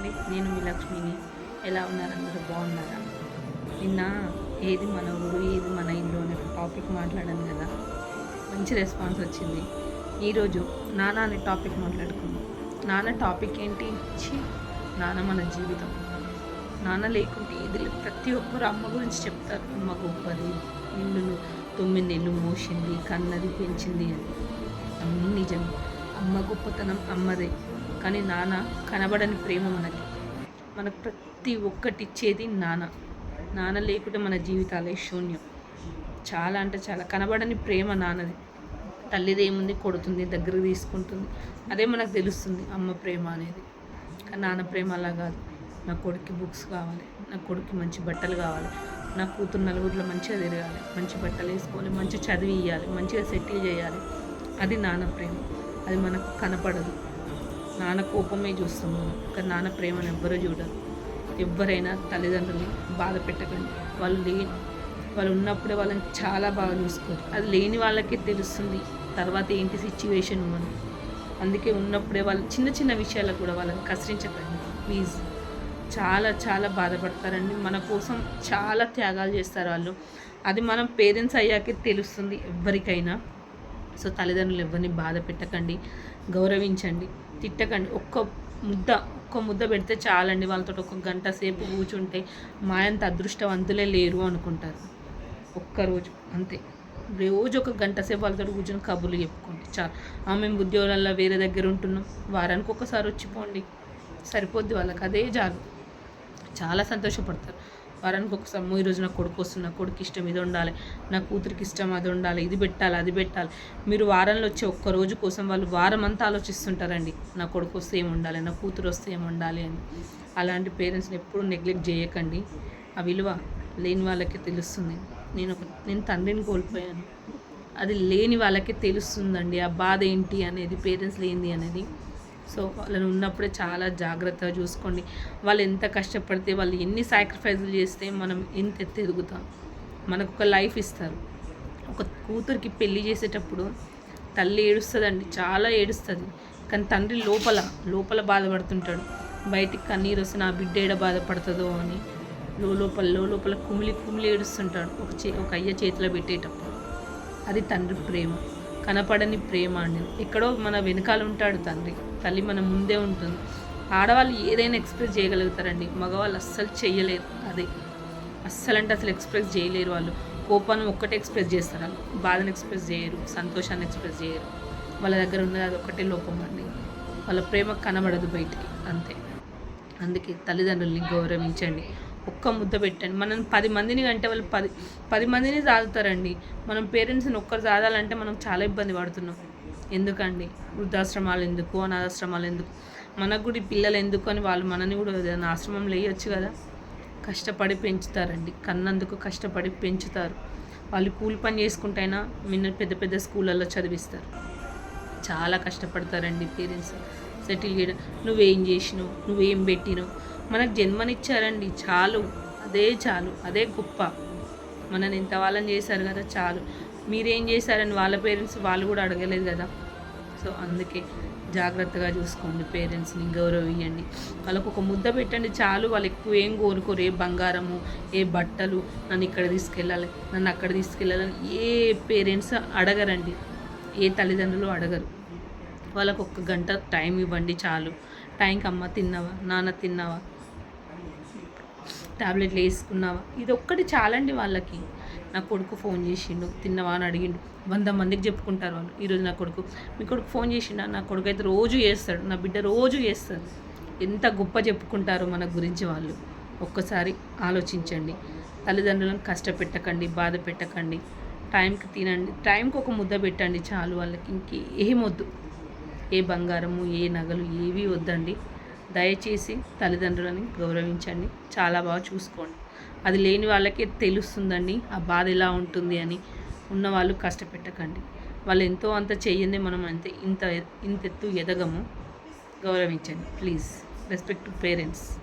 అండి నేను మీ లక్ష్మిని. ఎలా ఉన్నారు అందరూ? బాగున్నారా? నిన్న ఏది మన ఊరు ఏది మన ఇల్లు అనే టాపిక్ మాట్లాడాను కదా. మంచి రెస్పాన్స్ వచ్చింది. ఈరోజు నాన్న అనే టాపిక్ మాట్లాడుకుందాం. నాన్న టాపిక్ ఏంటి? ఇచ్చి నాన్న మన జీవితం. నాన్న లేకుంటే ఏది లేదు. ప్రతి ఒక్కరు అమ్మ గురించి చెప్తారు. అమ్మ గొప్పది నిన్ను తొమ్మిది నెలలు మోసింది కన్నది పెంచింది అని. అన్నీ నిజం అమ్మ గొప్పతనం అమ్మదే. కానీ నాన్న కనబడని ప్రేమ మనకి. మనకు ప్రతి ఒక్కటి ఇచ్చేది నాన్న నాన్న లేకుంటే మన జీవితాలే శూన్యం. చాలా అంటే చాలా కనబడని ప్రేమ నాన్నది. తల్లిది ఏముంది? కొడుతుంది దగ్గరకు తీసుకుంటుంది. అదే మనకు తెలుస్తుంది అమ్మ ప్రేమ అనేది. కానీ నాన్న ప్రేమ అలా కాదు. నా కొడుక్కి బుక్స్ కావాలి నా కొడుక్కి మంచి బట్టలు కావాలి నా కూతురు నలుగురిలో మంచిగా తిరగాలి మంచి బట్టలు వేసుకోవాలి మంచి చదివి ఇవ్వాలి మంచిగా సెటిల్ చేయాలి. అది నాన్న ప్రేమ. అది మనకు కనపడదు. నాన్న కోపమే చూస్తున్నాను ఒక కానీ నాన్న ప్రేమను ఎవ్వరూ చూడరు. ఎవరైనా తల్లిదండ్రుల్ని బాధ పెట్టకండి. వాళ్ళు లేని వాళ్ళు ఉన్నప్పుడే వాళ్ళని చాలా బాగా చూసుకోరు. అది లేని వాళ్ళకే తెలుస్తుంది తర్వాత ఏంటి సిచ్యువేషన్ అని అందుకే ఉన్నప్పుడే వాళ్ళు చిన్న చిన్న విషయాలకు కూడా వాళ్ళని కసరించకండి. ప్లీజ్. చాలా చాలా బాధపడతారండి. మన కోసం చాలా త్యాగాలు చేస్తారు వాళ్ళు. అది మనం పేరెంట్స్ అయ్యాకే తెలుస్తుంది ఎవరికైనా సో తల్లిదండ్రులు ఎవరిని బాధ పెట్టకండి. గౌరవించండి. తిట్టకండి. ఒక్క ముద్ద ఒక్క ముద్ద పెడితే చాలండి వాళ్ళతో ఒక గంట సేపు కూర్చుంటే. మా అంత అదృష్టవంతులే లేరు అనుకుంటారు. ఒక్కరోజు అంతే. రోజు ఒక గంట సేపు వాళ్ళతో కూర్చొని కబుర్లు చెప్పుకోండి చాలు. ఆ మేము ఉద్యోగాల్లో వేరే దగ్గర ఉంటున్నాం. వారానికి ఒకసారి వచ్చిపోండి. సరిపోద్ది వాళ్ళకి. అదే చాలు చాలా సంతోషపడతారు. వారానికి ఒకసారి ఈ రోజు నా కొడుకు వస్తుంది నా కొడుకు ఇష్టం ఇది ఉండాలి నా కూతురికి ఇష్టం అది ఉండాలి ఇది పెట్టాలి అది పెట్టాలి. మీరు వారంలో వచ్చే ఒక్క రోజు కోసం వాళ్ళు వారం అంతా ఆలోచిస్తుంటారండి. నా కొడుకు వస్తే ఏమి ఉండాలి నా కూతురు వస్తే ఏమి ఉండాలి అని. అలాంటి పేరెంట్స్ని ఎప్పుడు నెగ్లెక్ట్ చేయకండి. ఆ విలువ లేని వాళ్ళకి తెలుస్తుంది. నేను ఒక నేను తండ్రిని కోల్పోయాను. అది లేని వాళ్ళకి తెలుస్తుందండి. ఆ బాధ ఏంటి అనేది పేరెంట్స్ లేనిది అనేది. సో వాళ్ళని ఉన్నప్పుడే చాలా జాగ్రత్తగా చూసుకోండి. వాళ్ళు ఎంత కష్టపడితే వాళ్ళు ఎన్ని సాక్రిఫైజులు చేస్తే మనం ఎంత ఎత్తు ఎదుగుతాం. మనకు ఒక లైఫ్ ఇస్తారు. ఒక కూతురికి పెళ్ళి చేసేటప్పుడు తల్లి ఏడుస్తుందండి చాలా ఏడుస్తుంది. కానీ తండ్రి లోపల లోపల బాధపడుతుంటాడు. బయటికి కన్నీరు వస్తే నా బిడ్డ ఏడ బాధపడుతుందో అని లో లోపల లో లోపల కుమిలి కుమిలి ఏడుస్తుంటాడు. ఒక చే ఒక అయ్య చేతిలో పెట్టేటప్పుడు. అది తండ్రి ప్రేమ. కనపడని ప్రేమ అండి. ఎక్కడో మన వెనకాల ఉంటాడు తండ్రి. తల్లి మన ముందే ఉంటుంది. ఆడవాళ్ళు ఏదైనా ఎక్స్ప్రెస్ చేయగలుగుతారండి. మగవాళ్ళు అస్సలు చేయలేరు అదే. అస్సలు అంటే అసలు ఎక్స్ప్రెస్ చేయలేరు వాళ్ళు. కోపాన్ని ఒక్కటే ఎక్స్ప్రెస్ చేస్తారు వాళ్ళు. బాధను ఎక్స్ప్రెస్ చేయరు. సంతోషాన్ని ఎక్స్ప్రెస్ చేయరు. వాళ్ళ దగ్గర ఉన్నది అది ఒక్కటే లోపం అండి. వాళ్ళ ప్రేమ కనబడదు బయటికి. అంతే. అందుకే తల్లిదండ్రుల్ని గౌరవించండి. ఒక్క ముద్ద పెట్టండి. మనం పది మందిని కంటే వాళ్ళు పది పది మందిని సాదుతారండి. మనం పేరెంట్స్ని ఒక్కరు సాదాలంటే మనం చాలా ఇబ్బంది పడుతున్నాం. ఎందుకండి? వృద్ధాశ్రమాలు ఎందుకు? అనాథాశ్రమాలు ఎందుకు? మనకు కూడా ఈ పిల్లలు ఎందుకు అని వాళ్ళు మనని కూడా ఆశ్రమం ఆశ్రమంలో వేయొచ్చు కదా? కష్టపడి పెంచుతారండి. కన్నందుకు కష్టపడి పెంచుతారు. వాళ్ళు కూలి పని చేసుకుంటైనా మిన్న పెద్ద పెద్ద స్కూళ్ళల్లో చదివిస్తారు. చాలా కష్టపడతారండి పేరెంట్స్. సెటిల్ చేయడం నువ్వేం చేసినావు నువ్వేం పెట్టినావు? మనకు జన్మనిచ్చారండి చాలు. అదే చాలు అదే గొప్ప. మనని ఇంత వాళ్ళని చేశారు కదా చాలు. మీరేం చేశారని వాళ్ళ పేరెంట్స్ వాళ్ళు కూడా అడగలేదు కదా. సో అందుకే జాగ్రత్తగా చూసుకోండి పేరెంట్స్ని గౌరవించండి. వాళ్ళకు ఒక ముద్ద పెట్టండి చాలు. వాళ్ళు ఎక్కువ ఏం కోరుకోరు ఏ బంగారము ఏ బట్టలు నన్ను ఇక్కడ తీసుకెళ్ళాలి నన్ను అక్కడ తీసుకెళ్ళాలని ఏ పేరెంట్స్ అడగరండి. ఏ తల్లిదండ్రులు అడగరు. వాళ్ళకు ఒక్క గంట టైం ఇవ్వండి చాలు. టైంకి అమ్మ తిన్నావా నాన్న తిన్నావా టాబ్లెట్లు వేసుకున్నావా? ఇది ఒక్కటి చాలండి వాళ్ళకి. నా కొడుకు ఫోన్ చేసిండు తిన్నవా అని అడిగిండు. వంద మందికి చెప్పుకుంటారు వాళ్ళు. ఈరోజు నా కొడుకు మీ కొడుకు ఫోన్ చేసిండా? నా కొడుకు అయితే రోజు చేస్తాడు. నా బిడ్డ రోజు చేస్తాడు. ఎంత గొప్ప చెప్పుకుంటారో మన గురించి వాళ్ళు. ఒక్కసారి ఆలోచించండి. తల్లిదండ్రులను కష్టపెట్టకండి బాధ పెట్టకండి. టైంకి తినండి. టైంకి ఒక ముద్ద పెట్టండి చాలు వాళ్ళకి. ఇంకేమొద్దు ఏ బంగారము ఏ నగలు ఏవి వద్దండి. దయచేసి తల్లిదండ్రులని గౌరవించండి. చాలా బాగా చూసుకోండి. అది లేని వాళ్ళకే తెలుస్తుందండి. ఆ బాధ ఎలా ఉంటుంది అని ఉన్నవాళ్ళు కష్టపెట్టకండి. వాళ్ళు ఎంతో అంత చేయండి మనం అంతే. ఇంత ఇంతెత్తు ఎదగము. గౌరవించండి. ప్లీజ్. Respect to parents.